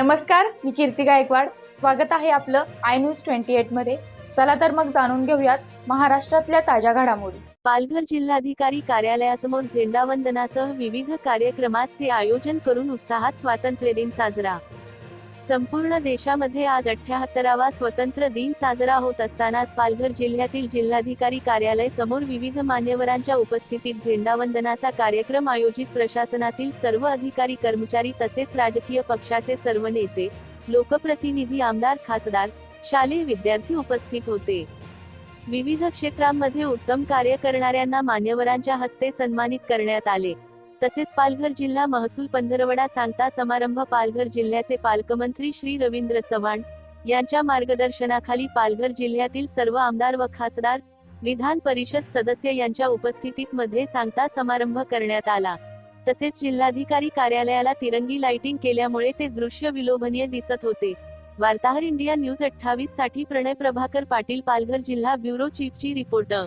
नमस्कार मी कीर्ती गायकवाड. स्वागत आहे आपलं आय न्यूज ट्वेंटी एटमध्ये. चला तर मग जाणून घेऊयात महाराष्ट्रातल्या ताज्या घडामोडी. पालघर जिल्हाधिकारी कार्यालयासमोर झेंडावंदनासह विविध कार्यक्रमाचे आयोजन करून उत्साहात स्वातंत्र्य दिन साजरा. संपूर्ण देशामध्ये आज अठ्याहत्तरावा स्वतंत्र दिन साजरा होत असतानाच पालघर जिल्ह्यातील जिल्हाधिकारी कार्यालय समोर विविध मान्यवरांच्या उपस्थितीत झेंडावंदनाचा कार्यक्रम आयोजित प्रशासनातील सर्व अधिकारी कर्मचारी तसेच राजकीय पक्षाचे सर्व नेते लोकप्रतिनिधी आमदार खासदार शालेय विद्यार्थी उपस्थित होते. विविध क्षेत्रांमध्ये उत्तम कार्य करणाऱ्यांना मान्यवरांच्या हस्ते सन्मानित करण्यात आले. तसेच पालघर जिल्हा महसूल पंधरवडा सांगता समारंभ पालघर जिल्ह्याचे पालकमंत्री श्री रवींद्र चव्हाण यांच्या मार्गदर्शनाखाली पालघर जिल्ह्यातील सर्व आमदार व खासदार विधान परिषद सदस्य यांच्या उपस्थितीत मध्ये सांगता समारंभ करण्यात आला. तसेच जिल्हाधिकारी कार्यालयाला तिरंगी लाइटिंग केल्यामुळे ते दृश्य विलोभनीय दिसत होते. वार्ताहर इंडिया न्यूज अठ्ठावीससाठी प्रणय प्रभाकर पाटील पालघर जिल्हा ब्युरो चीफची रिपोर्टर